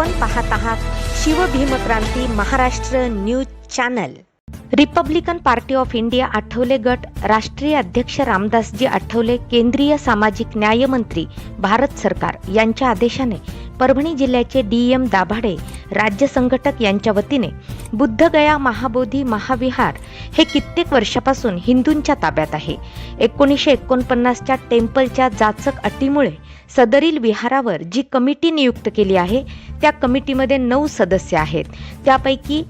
आपण पाहत आहात Shivbhimkranti Maharashtra news channel. Republican party of India Athawale गट राष्ट्रीय अध्यक्ष रामदासजी आठवले केंद्रीय सामाजिक न्याय मंत्री भारत सरकार यांच्या आदेशाने परभणी जिल्ह्याचे डी एम दाभाडे राज्य संघटक यांच्या वतीने बुद्धगया महाबोधी महाविहार हे कित्येक वर्षापासून हिंदूंच्या ताब्यात आहे. एकोणीसशे एकोणपन्नासच्या टेम्पलच्या जाचक अटीमुळे सदरील विहारावर जी कमिटी नियुक्त केली आहे त्या कमिटीमध्ये नऊ सदस्य आहेत. त्यापैकी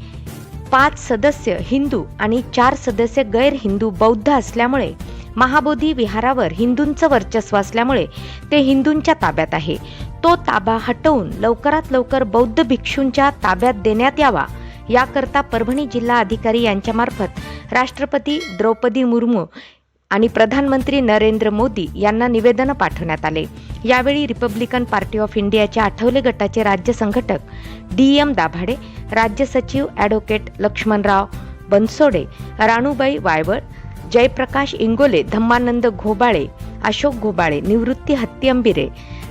पाच सदस्य हिंदू आणि चार सदस्य गैर हिंदू बौद्ध असल्यामुळे महाबोधी विहारावर हिंदूंचं वर्चस्व असल्यामुळे ते हिंदूंच्या ताब्यात आहे. तो ताबा हटवून लवकरात लवकर बौद्ध भिक्षूंच्या ताब्यात देण्यात यावा. याकरता परभणी जिल्हा अधिकारी यांच्यामार्फत राष्ट्रपती द्रौपदी मुर्मू आणि प्रधानमंत्री नरेंद्र मोदी यांना निवेदन पाठवण्यात आले. यावेळी रिपब्लिकन पार्टी ऑफ इंडियाच्या आठवले गटाचे राज्य संघटक डी एम दाभाडे राज्य सचिव advocate Laxmanrao Bansode Ranubai Vaywal Jayprakash Ingole Dhammanand Ghobale Ashok Ghobale Nivrutti Hattiambire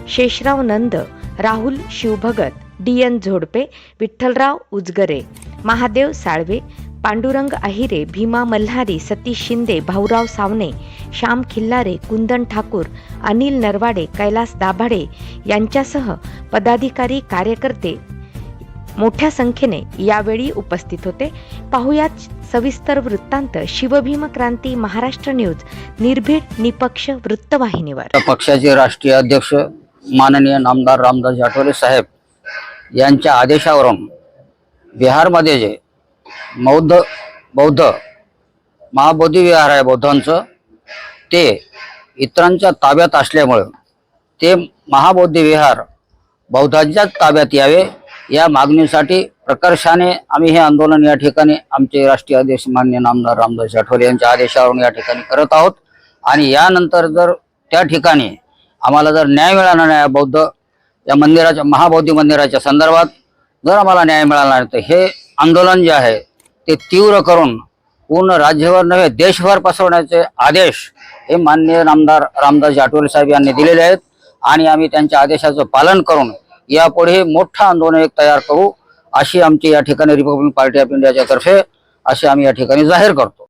Sheshrao Nand Rahul Shivbhagat D N Zodpe Vitthalrao Ujgare Mahadev Salve Pandurang Ahire Bhima Malhari Satish Shinde Bhaurao Savne Shyam Khillare Kundan Thakur Anil Narwade Kailas Dabhade यांच्यासह पदाधिकारी कार्यकर्ते मोठ्या संख्येने यावेळी उपस्थित होते. पाहुयात सविस्तर वृत्तांत शिवभीम क्रांती महाराष्ट्र न्यूज निर्भीड निपक्ष वृत्तवाहिनीवर. पक्षाचे राष्ट्रीय अध्यक्ष माननीय नामदार रामदास आठवले साहेब यांच्या आदेशावरून बिहारमध्ये जे बौद्ध बौद्ध महाबोधी विहार आहे बौद्धांचं ते इतरांच्या ताब्यात असल्यामुळं ते महाबोधी विहार बौद्धांच्याच ताब्यात यावे या मागणीसाठी प्रकर्षाने आम्ही हे आंदोलन या ठिकाणी आमचे राष्ट्रीय अध्यक्ष मान्य नामदार रामदास आठवले यांच्या आदेशावरून या ठिकाणी करत आहोत. आणि यानंतर जर त्या ठिकाणी आम्हाला जर न्याय मिळाला नाही बौद्ध या मंदिराच्या महाबौद्धी मंदिराच्या संदर्भात जर आम्हाला न्याय मिळाला नाही तर हे आंदोलन जे आहे ते तीव्र करून पूर्ण राज्यभर नव्हे देशभर पसरवण्याचे आदेश हे माननीय नामदार रामदास आठवले साहेब यांनी दिलेले आहेत. आणि आम्ही त्यांच्या आदेशाचं पालन करून यापुढे मोठं आंदोलन एक तयार करू अशी आमची या ठिकाणी रिपब्लिकन पार्टी ऑफ इंडियाच्या तर्फे अशी आम्ही या ठिकाणी जाहीर करतो.